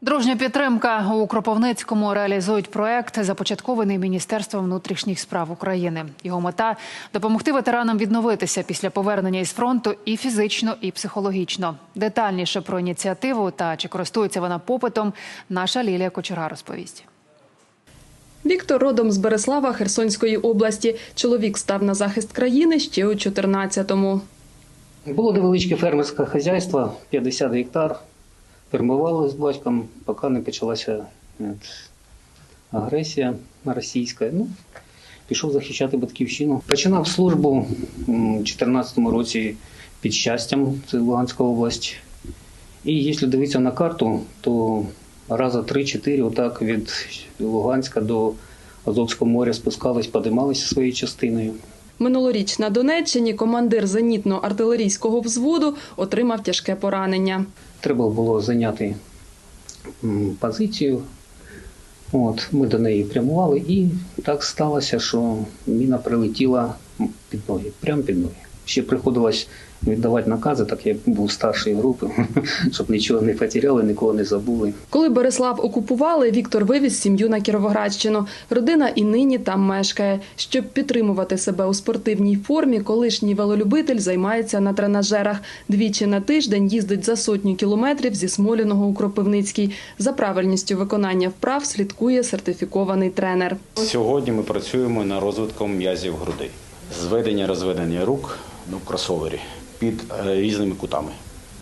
Дружня підтримка у Кропивницькому реалізують проект, започаткований Міністерством внутрішніх справ України. Його мета допомогти ветеранам відновитися після повернення із фронту і фізично, і психологічно. Детальніше про ініціативу та чи користується вона попитом. Наша Лілія Кочерга розповість. Віктор родом з Береслава Херсонської області. Чоловік став на захист країни ще у 14-му. Було невеличке фермерське хазяйство, 50 гектар. Фермували з батьком, поки не почалася агресія російська. Ну, пішов захищати батьківщину. Починав службу у 2014 році під щастям, це Луганська область. І якщо дивитися на карту, то раза 3-4 отак від Луганська до Азовського моря спускались, подималися своєю частиною. Минулоріч на Донеччині командир зенітно-артилерійського взводу отримав тяжке поранення. Треба було зайняти позицію. От, ми до неї прямували, і так сталося, що міна прилетіла під ноги, прямо під ноги. Ще приходилось віддавати накази, так як був старшої групи, щоб нічого не потеряли, нікого не забули. Коли Береслав окупували, Віктор вивіз сім'ю на Кіровоградщину. Родина і нині там мешкає. Щоб підтримувати себе у спортивній формі, колишній велолюбитель займається на тренажерах. Двічі на тиждень їздить за сотню кілометрів зі Смоліного у Кропивницький. За правильністю виконання вправ слідкує сертифікований тренер. Сьогодні ми працюємо над розвитком м'язів грудей. Зведення розведення рук ну, кросовері під е, різними кутами.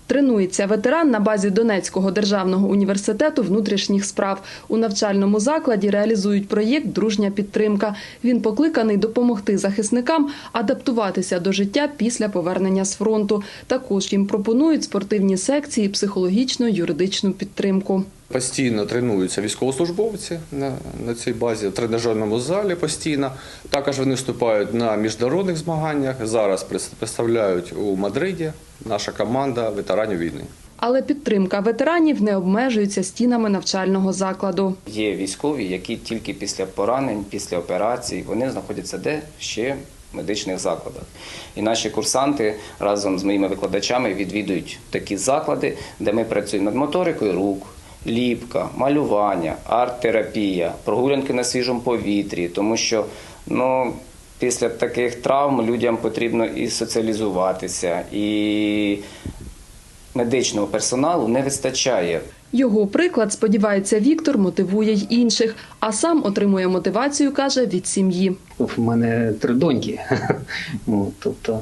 Тренується ветеран на базі Донецького державного університету внутрішніх справ. У навчальному закладі реалізують проєкт Дружня підтримка. Він покликаний допомогти захисникам адаптуватися до життя після повернення з фронту. Також їм пропонують спортивні секції, психологічну юридичну підтримку. Постійно тренуються військовослужбовці на, на цій базі, в тренажерному залі постійно. Також вони вступають на міжнародних змаганнях. Зараз представляють у Мадриді наша команда ветеранів війни. Але підтримка ветеранів не обмежується стінами навчального закладу. Є військові, які тільки після поранень, після операцій, вони знаходяться де ще в медичних закладах. І наші курсанти разом з моїми викладачами відвідують такі заклади, де ми працюємо над моторикою рук, ліпка, малювання, арт-терапія, прогулянки на свіжому повітрі, тому що ну, після таких травм людям потрібно і соціалізуватися, і медичного персоналу не вистачає. Його приклад, сподівається, Віктор мотивує й інших, а сам отримує мотивацію, каже, від сім'ї. В мене три доньки. Ну, тобто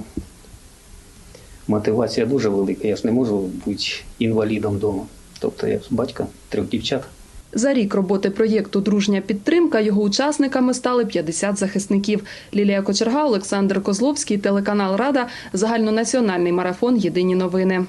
мотивація дуже велика. Я ж не можу бути інвалідом вдома. Тобто я батька трьох дівчат. За рік роботи проєкту Дружня підтримка його учасниками стали 50 захисників. Лілія Кочерга, Олександр Козловський, телеканал Рада, загальнонаціональний марафон Єдині новини.